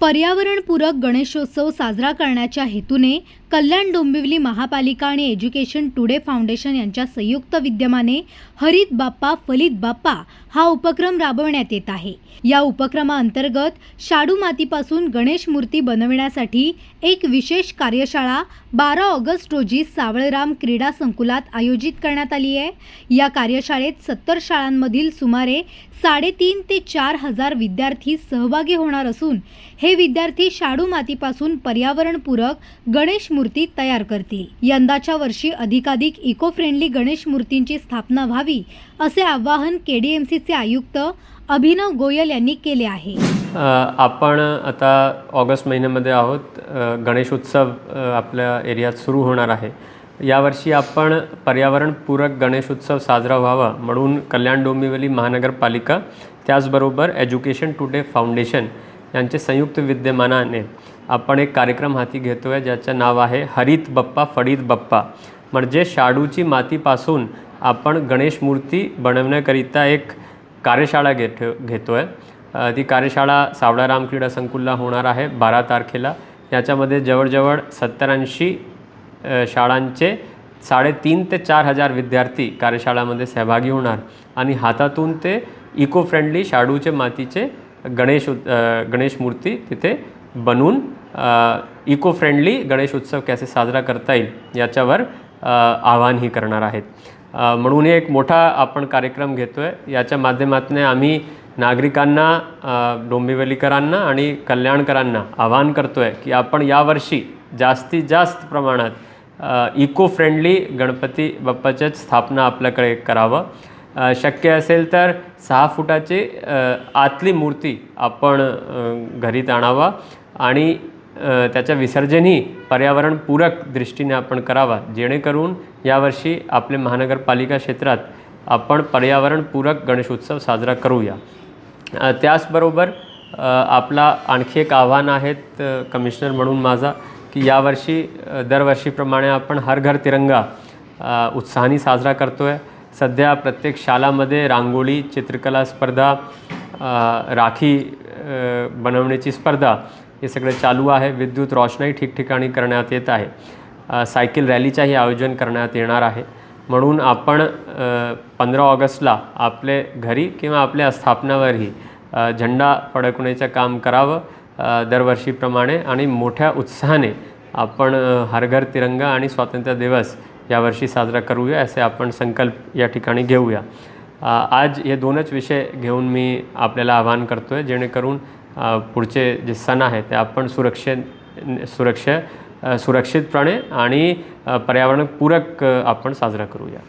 पर्यावरणपूरक गणेशोत्सव साजरा करण्याच्या हेतूने कल्याण डोंबिवली महापालिका आणि एज्युकेशन टुडे फाउंडेशन यांच्या संयुक्त विद्यमाने हरित बाप्पा फलित बाप्पा हा उपक्रम राबवण्यात येत आहे. या उपक्रमाअंतर्गत शाडू मातीपासून गणेश मूर्ती बनविण्यासाठी एक विशेष कार्यशाळा बारा ऑगस्ट रोजी सावळराम क्रीडा संकुलात आयोजित करण्यात आली आहे. या कार्यशाळेत सत्तर शाळांमधील सुमारे साडेतीन ते चार हजार विद्यार्थी सहभागी होणार असून हे विद्यार्थी शाडू मातीपासून पर्यावरणपूरक गणेश मूर्ती तयार करतील. यंदाच्या वर्षी अधिकाधिक इको फ्रेंडली गणेश मूर्तींची स्थापना व्हावी असे आवाहन के डी एम सीचे आयुक्त अभिनव गोयल यांनी केले आहे. आपण आता ऑगस्ट महिन्यामध्ये आहोत. गणेशोत्सव आपल्या एरियात सुरू होणार आहे. यावर्षी आपण पर्यावरणपूरक गणेशोत्सव साजरा व्हावा म्हणून कल्याण डोंबिवली महानगरपालिका त्याचबरोबर एज्युकेशन टुडे फाउंडेशन यांचे संयुक्त विद्यमानाने आपण एक कार्यक्रम हाती घेतो आहे ज्याचं नाव आहे हरित बप्पा फडीत बप्पा. म्हणजे शाडूची मातीपासून आपण गणेश मूर्ती बनवण्याकरिता एक कार्यशाळा घेत घेतो आहे ती कार्यशाळा सावळाराम क्रीडा संकुलला होणार आहे बारा तारखेला. याच्यामध्ये जवळजवळ सत्तर ऐंशी शाळांचे साडेतीन ते चार हजार विद्यार्थी कार्यशाळामध्ये सहभागी होणार. आणि हातातून ते इको फ्रेंडली शाडूचे मातीचे गणेश उत् गणेश मूर्ती तिथे बनवून इको फ्रेंडली गणेश उत्सव कसे साजरा करता येईल याच्यावर आवाहनही करणार आहेत. म्हणून हे एक मोठा आपण कार्यक्रम घेतो आहे याच्या माध्यमातून आम्ही नागरिकांना डोंबिवलीकरांना आणि कल्याणकरांना आवाहन करतो आहे की आपण यावर्षी जास्तीत जास्त प्रमाणात इको फ्रेंडली गणपती बाप्पाच्याच स्थापना आपल्याकडे करावं. शक्य असेल तर सहा फुटाची आतली मूर्ती आपण घरीत आणावा आणि त्याचं विसर्जनही पर्यावरणपूरक दृष्टीने आपण करावा. जेणेकरून यावर्षी आपले महानगरपालिका क्षेत्रात आपण पर्यावरणपूरक गणेशोत्सव साजरा करूया. त्याचबरोबर आपला आणखी एक आव्हान आहेत कमिशनर म्हणून माझा की यावर्षी दरवर्षीप्रमाणे आपण हर घर तिरंगा उत्साहाने साजरा करतो आहे सध्या प्रत्येक शाळामध्ये रांगोळी चित्रकला स्पर्धा राखी बनवण्याची स्पर्धा हे सगळं चालू आहे. विद्युत रोषणाई ठिकठिकाणी करण्यात येत आहे. सायकल रॅलीचाही आयोजन करण्यात येणार आहे. म्हणून आपण पंधरा ऑगस्टला आपले घरी किंवा आपल्या स्थापनावरही झेंडा फडकवण्याचं काम करावं. दरवर्षीप्रमाणे आणि मोठ्या उत्साहाने आपण हरघर तिरंगा आणि स्वातंत्र्य दिवस यावर्षी साजरा करूया असे आपण संकल्प या ठिकाणी घेऊया. आज हे दोनच विषय घेऊन मी आपल्याला आवाहन करतो आहे जेणेकरून पुढचे जे सण आहेत ते आपण सुरक्षे सुरक्षे सुरक्षितपणे आणि पर्यावरणपूरक आपण साजरा करूया.